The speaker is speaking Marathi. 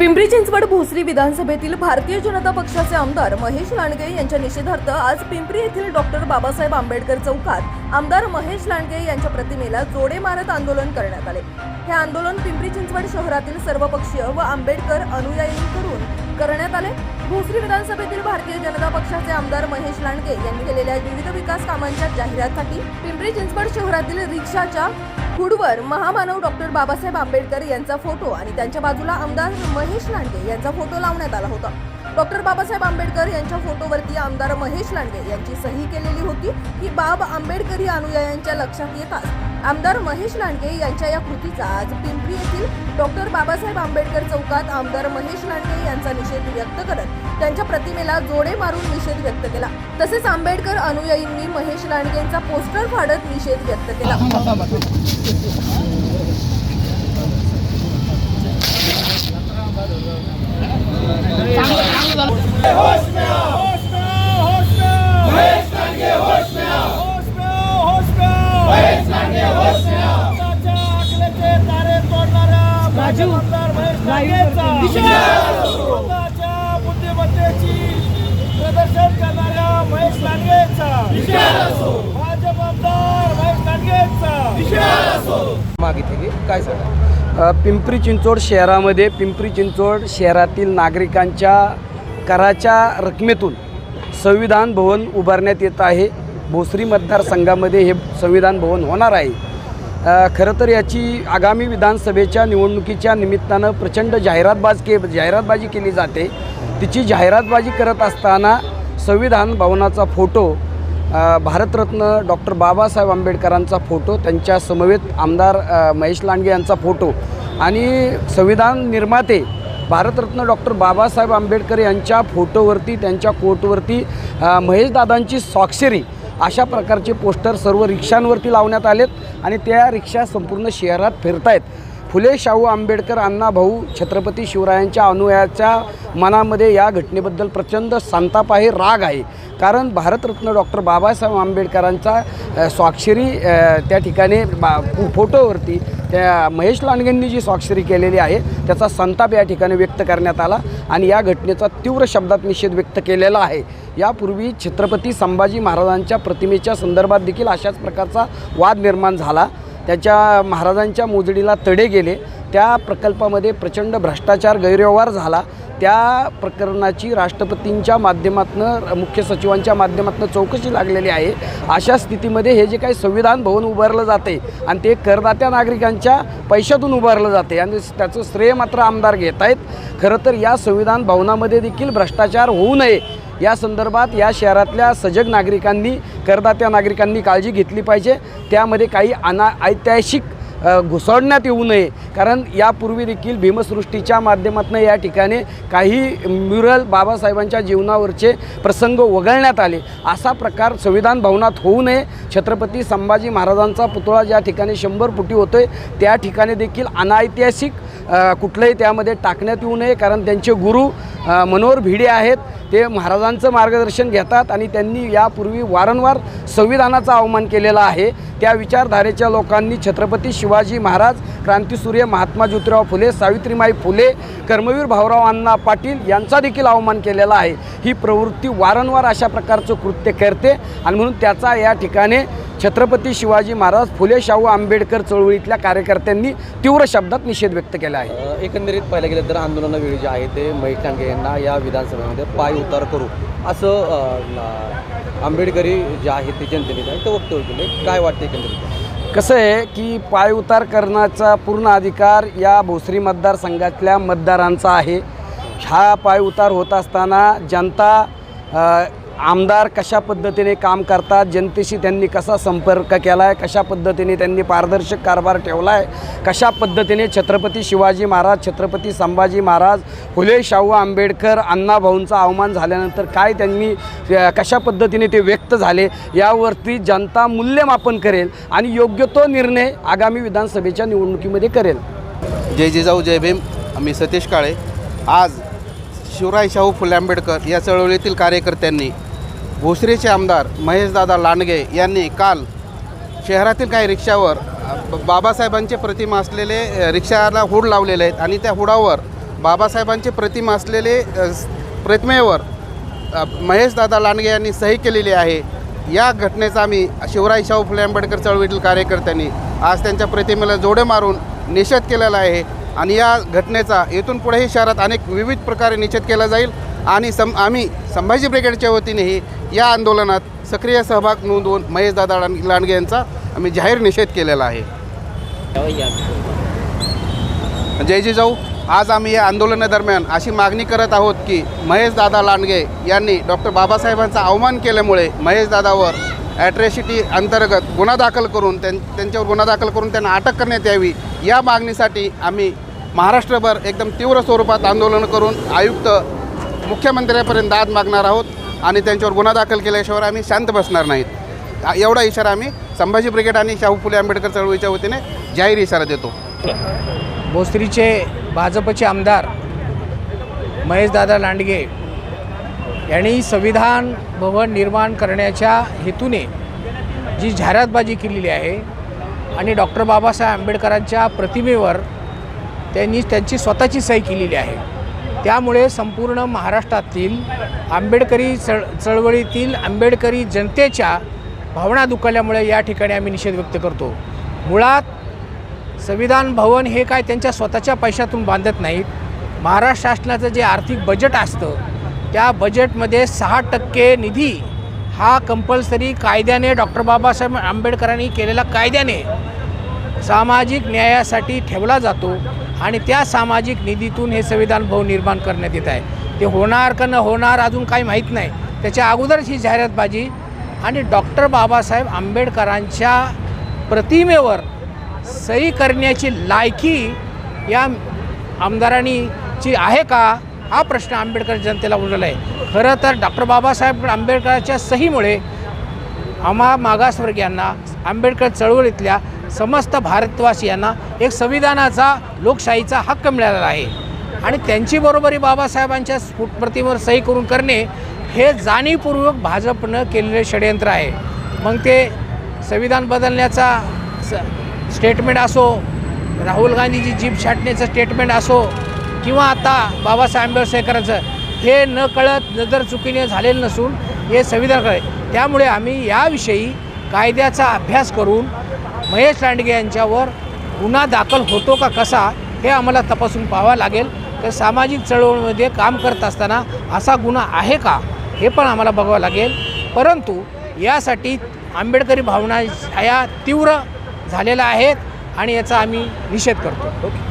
पिंपरी चिंचवड भोसरी विधानसभेतील भारतीय जनता पक्षाचे आमदार महेश लांडगे यांच्या निषेधार्थ आज पिंपरी येथील डॉक्टर बाबासाहेब आंबेडकर चौकात आमदार महेश लांडगे यांच्या प्रतिमेला जोडे मारत आंदोलन करण्यात आले. हे आंदोलन पिंपरी चिंचवड शहरातील सर्वपक्षीय व आंबेडकर अनुयायींकडून करण्यात आले. भोसरी विधानसभेतील भारतीय जनता पक्षाचे आमदार महेश लांडगे यांनी केलेल्या विविध विकास कामांच्या जाहिरातीसाठी पिंपरी चिंचवड शहरातील रिक्षाच्या हुडवर महामानव डॉक्टर बाबासाहेब आंबेडकर यांचा फोटो आणि त्यांच्या बाजूला आमदार महेश लांडे यांचा फोटो लावण्यात आला होता. डॉक्टर बाबासाहेब आंबेडकर यांच्या फोटोवरती आमदार महेश लांडगे यांची सही केलेली होती. ही बाब आंबेडकरी अनुयायांच्या लक्षात येताच. आमदार महेश लांडगे यांच्या या कृतीचा आज पिंपरी येथील डॉक्टर बाबासाहेब आंबेडकर चौकात आमदार महेश लांडगे यांचा निषेध व्यक्त करत त्यांच्या प्रतिमेला जोडे मारून निषेध व्यक्त केला. तसेच आंबेडकर अनुयायींनी महेश लांडगेंचा पोस्टर फाडत निषेध व्यक्त केला. राजू बुद्धिमत्तेची प्रदर्शन करणाऱ्या महेश लांडगेचा. भाजप आमदार महेश लांडगेचा. मागितली काय सांगा पिंपरी चिंचवड शहरामध्ये पिंपरी चिंचवड शहरातील नागरिकांच्या कराच्या रकमेतून संविधान भवन उभारण्यात येत आहे. भोसरी मतदारसंघामध्ये हे संविधान भवन होणार आहे. खरं तर याची आगामी विधानसभेच्या निवडणुकीच्या निमित्तानं प्रचंड जाहिरातबाज के जाहिरातबाजी केली जाते. तिची जाहिरातबाजी करत असताना संविधान भवनाचा फोटो भारतरत्न डॉक्टर बाबासाहेब आंबेडकरांचा फोटो त्यांच्या समवेत आमदार महेश लांडगे यांचा फोटो आणि संविधान निर्माते भारतरत्न डॉक्टर बाबासाहेब आंबेडकर यांच्या फोटोवरती त्यांच्या कोटवरती महेशदादांची स्वाक्षरी अशा प्रकारचे पोस्टर सर्व रिक्षांवरती लावण्यात आलेत आणि त्या रिक्षा संपूर्ण शहरात फिरतायत. फुले शाहू आंबेडकर अण्णा भाऊ छत्रपती शिवरायांच्या अनुयायाच्या मनामध्ये या घटनेबद्दल प्रचंड संताप आहे राग आहे. कारण भारतरत्न डॉक्टर बाबासाहेब आंबेडकरांचा स्वाक्षरी त्या ठिकाणी बा फोटोवरती त्या महेश लांडगेंनी जी स्वाक्षरी केलेली आहे त्याचा संताप या ठिकाणी व्यक्त करण्यात आला. आणि या घटनेचा तीव्र शब्दात निषेध व्यक्त केलेला आहे. यापूर्वी छत्रपती संभाजी महाराजांच्या प्रतिमेच्या संदर्भात देखील अशाच प्रकारचा वाद निर्माण झाला. त्याच्या महाराजांच्या मोजडीला तडे गेले. त्या प्रकल्पामध्ये प्रचंड भ्रष्टाचार गैरव्यवहार झाला. त्या प्रकरणाची राष्ट्रपतींच्या माध्यमातून मुख्य सचिवांच्या माध्यमातून चौकशी लागलेली आहे. अशा स्थितीमध्ये हे जे काही संविधान भवन उभारलं जाते आणि ते करदात्या नागरिकांच्या पैशातून उभारलं जाते आणि त्याचं श्रेय मात्र आमदार घेत आहेत. खरं तर या संविधान भवनामध्ये देखील भ्रष्टाचार होऊ नये. या संदर्भात या शहरातल्या सजग नागरिकांनी करदात्या नागरिकांनी काळजी घेतली पाहिजे. त्यामध्ये काही अना ऐतिहासिक घुसळण्यात येऊ नये. कारण यापूर्वी देखील भीमसृष्टीच्या माध्यमातून या ठिकाणी काही म्युरल बाबासाहेबांच्या जीवनावरचे प्रसंग वगळण्यात आले. असा प्रकार संविधान भवनात होऊ नये. छत्रपती संभाजी महाराजांचा पुतळा ज्या ठिकाणी शंभर फुटी होतोय त्या ठिकाणी देखील अनैतिहासिक कुठलंही त्यामध्ये टाकण्यात येऊ नये. कारण त्यांचे गुरु मनोहर भिडे आहेत. ते महाराजांचं मार्गदर्शन घेतात आणि त्यांनी यापूर्वी वारंवार संविधानाचा अवमान केलेला आहे. त्या विचारधारेच्या लोकांनी छत्रपती शिवाजी महाराज क्रांतीसूर्य महात्मा ज्योतिराव फुले सावित्रीमाई फुले कर्मवीर भाऊराव अण्णा पाटील यांचा देखील अवमान केलेला आहे. ही प्रवृत्ती वारंवार अशा प्रकारचं कृत्य करते आणि म्हणून त्याचा या ठिकाणी छत्रपती शिवाजी महाराज फुले शाहू आंबेडकर चळवळीतल्या कार्यकर्त्यांनी तीव्र शब्दात निषेध व्यक्त केला आहे. एकंदरीत पाहायला गेलं तर आंदोलनावेळी जे आहे ते महेश लांडगे यांना या विधानसभेमध्ये पाय उतार करू असं आंबेडकरी जे आहे ते जनतेने ते वक्तव्य केले काय वाटतं एकंदरीत? कसं आहे की पाय उतार करण्याचा पूर्ण अधिकार या भोसरी मतदारसंघातल्या मतदारांचा आहे. हा पाय उतार होत असताना जनता आमदार कशा पद्धतीने काम करतात जनतेशी त्यांनी कसा संपर्क केला आहे कशा पद्धतीने त्यांनी पारदर्शक कारभार ठेवला आहे कशा पद्धतीने छत्रपती शिवाजी महाराज छत्रपती संभाजी महाराज फुले शाहू आंबेडकर अण्णाभाऊंचा अवमान झाल्यानंतर काय त्यांनी कशा पद्धतीने ते व्यक्त झाले यावरती जनता मूल्यमापन करेल आणि योग्य तो निर्णय आगामी विधानसभेच्या निवडणुकीमध्ये करेल. जय जिजाऊ जय भीम. मी सतीश काळे. आज शिवराय शाहू फुले आंबेडकर या चळवळीतील कार्यकर्त्यांनी भोसरीचे आमदार महेशदादा लांडगे यांनी काल शहरातील काही रिक्षावर बाबासाहेबांचे प्रतिमा असलेले रिक्षाला हुड लावलेले आहेत आणि त्या हुडावर बाबासाहेबांची प्रतिमा असलेले प्रतिमेवर महेशदादा लांडगे यांनी सही केलेली आहे. या घटनेचा आम्ही शिवराय शाहू फुले आंबेडकर चळवळीतील कार्यकर्त्यांनी आज त्यांच्या प्रतिमेला जोडे मारून निषेध केलेला आहे. आणि या घटनेचा येथून पुढेही शहरात अनेक विविध प्रकारे निषेध केला जाईल. आणि सम आम्ही संभाजी ब्रिगेडच्या वतीनेही या आंदोलनात सक्रिय सहभाग नोंदवून महेशदादा लांडगे यांचा आम्ही जाहीर निषेध केलेला आहे. जय जिजाऊ आज आम्ही या आंदोलनादरम्यान अशी मागणी करत आहोत की महेशदादा लांडगे यांनी डॉक्टर बाबासाहेबांचा अवमान केल्यामुळे महेशदादावर ॲट्रॅसिटी अंतर्गत गुन्हा दाखल करून त्यां त्यांच्यावर गुन्हा दाखल करून त्यांना अटक करण्यात यावी या मागणीसाठी आम्ही महाराष्ट्रभर एकदम तीव्र स्वरूपात आंदोलन करून आयुक्त मुख्यमंत्र्यापर्यंत दाद मागणार आहोत आणि त्यांच्यावर गुन्हा दाखल केल्याशिवाय आम्ही शांत बसणार नाहीत. एवढा इशारा आम्ही संभाजी ब्रिगेड आणि शाहू फुले आंबेडकर चळवळीच्या वतीने जाहीर इशारा देतो. भोसरीचे भाजपचे आमदार महेशदादा लांडगे यांनी संविधान भवन निर्माण करण्याच्या हेतूने जी जाहिरातबाजी केलेली आहे आणि डॉक्टर बाबासाहेब आंबेडकरांच्या प्रतिमेवर त्यांनी त्यांची स्वतःची सही केलेली आहे. त्यामुळे संपूर्ण महाराष्ट्रातील आंबेडकरी चळ चळवळीतील आंबेडकरी जनतेच्या भावना दुखावल्यामुळे या ठिकाणी आम्ही निषेध व्यक्त करतो. मुळात संविधान भवन हे काय त्यांच्या स्वतःच्या पैशातून बांधत नाहीत. महाराष्ट्र शासनाचं जे आर्थिक बजेट असतं त्या बजेटमध्ये सहा टक्के निधी हा कंपल्सरी कायद्याने डॉक्टर बाबासाहेब आंबेडकरांनी केलेला कायद्याने सामाजिक न्यायासाठी ठेवला जातो. आणि त्या सामाजिक निधीतून हे संविधान भवन निर्माण करण्यात येत आहे. ते होणार का न होणार अजून काही माहीत नाही. त्याच्या अगोदरच ही जाहिरातबाजी आणि डॉक्टर बाबासाहेब आंबेडकरांच्या प्रतिमेवर सही करण्याची लायकी या आमदारांनी ची आहे का? हा प्रश्न आंबेडकर जनतेला उरलेला आहे. खरं तर डॉक्टर बाबासाहेब आंबेडकरांच्या सहीमुळे आम्हा मागासवर्गीयांना आंबेडकर चळवळीतल्या समस्त भारतवासियांना एक संविधानाचा लोकशाहीचा हक्क मिळालेला आहे. आणि त्यांची बरोबरी बाबासाहेबांच्या स्फुटप्रतीवर सही करून करणे हे जाणीवपूर्वक भाजपनं केलेले षडयंत्र आहे. मग ते संविधान बदलण्याचा स स्टेटमेंट असो राहुल गांधीची जीप छाटण्याचं स्टेटमेंट असो किंवा आता बाबासाहेब आंबेडकरांचं हे न कळत नजर चुकीने झालेलं नसून हे संविधान कळे त्यामुळे आम्ही याविषयी कायद्याचा अभ्यास करून महेश लांडगे यांच्यावर गुन्हा दाखल होतो का कसा हे आम्हाला तपासून पाहावं लागेल. तर सामाजिक चळवळीमध्ये काम करत असताना असा गुन्हा आहे का हे पण आम्हाला बघावं लागेल. परंतु यासाठी आंबेडकरी भावना ह्या तीव्र झालेल्या आहेत आणि याचा आम्ही निषेध करतो. ओके.